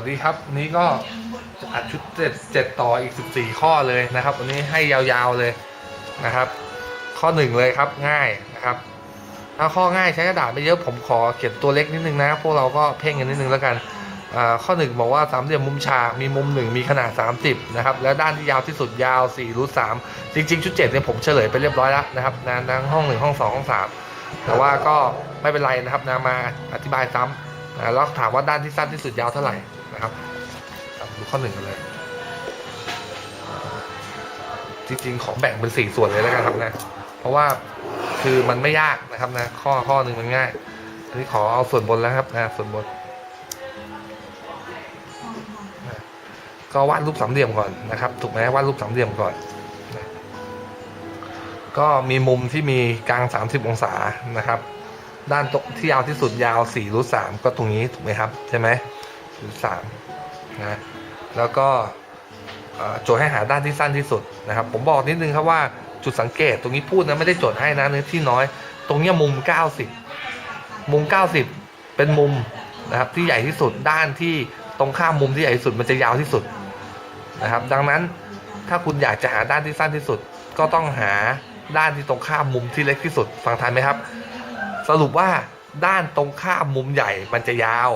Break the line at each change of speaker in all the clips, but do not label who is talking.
วัสดีครับวันนี้ก็อัดชุดเจ็ดเจ็ดต่ออีก14ข้อเลยนะครับวันนี้ให้ยาวๆเลยนะครับ ข้อหนึ่งเลยครับง่ายนะครับถ้าข้อง่ายใช้กระดาษไม่เยอะผมขอเขียนตัวเล็กนิดนึงนะพวกเราก็เพ่งกันนิดนึงแล้วกันข้อหนึ่งบอกว่าสามเหลี่ยมมุมฉากมีมุมหนึ่งมีขนาด 30นะครับแล้วด้านที่ยาวที่สุดยาว4รูท3จริง ๆ ชุด7เนี่ยผมเฉลยไปเรียบร้อยแล้วนะครับนะทั้งห้องหนึ่งห้องสองห้องสามแต่ว่าก็ไม่เป็นไรนะครับนะมาอธิบายซ้ำแล้วถามว่าด้านที่สั้นที่สุดยาวเท่าไหร่ นะครับครับดูข้อหนึ่งกันเลย จริงๆ ของแบ่งเป็นสี่ส่วนเลยแล้วกันครับนะ เพราะว่าคือมันไม่ยากนะครับนะ ข้อข้อหนึ่งมันง่าย อันนี้ขอเอาส่วนบนแล้วครับนะส่วนบนนะก็วาดรูปสามเหลี่ยมก่อนนะครับ ถูกไหมวาดรูปสามเหลี่ยมก่อนนะก็มีมุมที่มีกลาง 30 องศานะครับ ด้านตรงที่ยาวที่สุดยาว4รูท3ก็ตรงนี้ถูกไหมครับ ใช่ไหม รูท3นะแล้วก็โจทย์ให้หาด้านที่สั้นที่สุดนะครับ ผมบอกนิดนึงครับว่าจุดสังเกตตรงนี้พูดนะไม่ได้โจทย์ให้นะเนื้อที่น้อย ตรงนี้มุม 90 มุม 90 เป็นมุมนะครับที่ใหญ่ที่สุดด้านที่ตรงข้ามมุมที่ใหญ่ที่สุดมันจะยาวที่สุดนะครับ ดังนั้นถ้าคุณอยากจะหาด้านที่สั้นที่สุด ก็ต้องหาด้านที่ตรงข้ามมุมที่เล็กที่สุด ฟังทันไหมครับ สรุปว่าด้านตรงข้ามมุมใหญ่มันจะยาว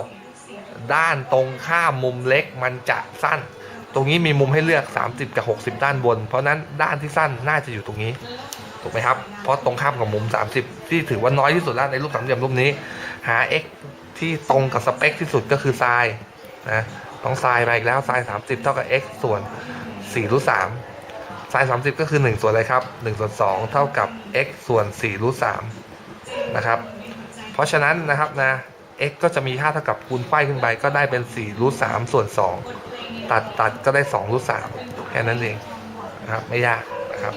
ด้านตรงข้ามมุมเล็กมันจะสั้น ตรงนี้มีมุมให้เลือก 30 กับ 60 ด้านบน เพราะนั้นด้านที่สั้นน่าจะอยู่ตรงนี้ถูกไหมครับ เพราะตรงข้ามกับมุม 30 ที่ถือว่าน้อยที่สุดแล้วในรูปสามเหลี่ยมรูปนี้ หา x ที่ตรงกับสเปคที่สุดก็คือไซน์นะต้องไซน์มาอีกแล้วไซน์30 เท่ากับ x ส่วน4รูท3ไซน์30 ก็คือ 1 ส่วนอะไรครับ1ส่วน2เท่ากับ x ส่วน4รูท3นะครับ เพราะฉะนั้นนะครับนะ x ก็จะมีค่าเท่ากับคูณไขว้ขึ้นไปก็ได้เป็น4รูท3ส่วน 2 ตัดตัดก็ได้2รูท3แค่นั้นเองนะครับไม่ยากนะครับ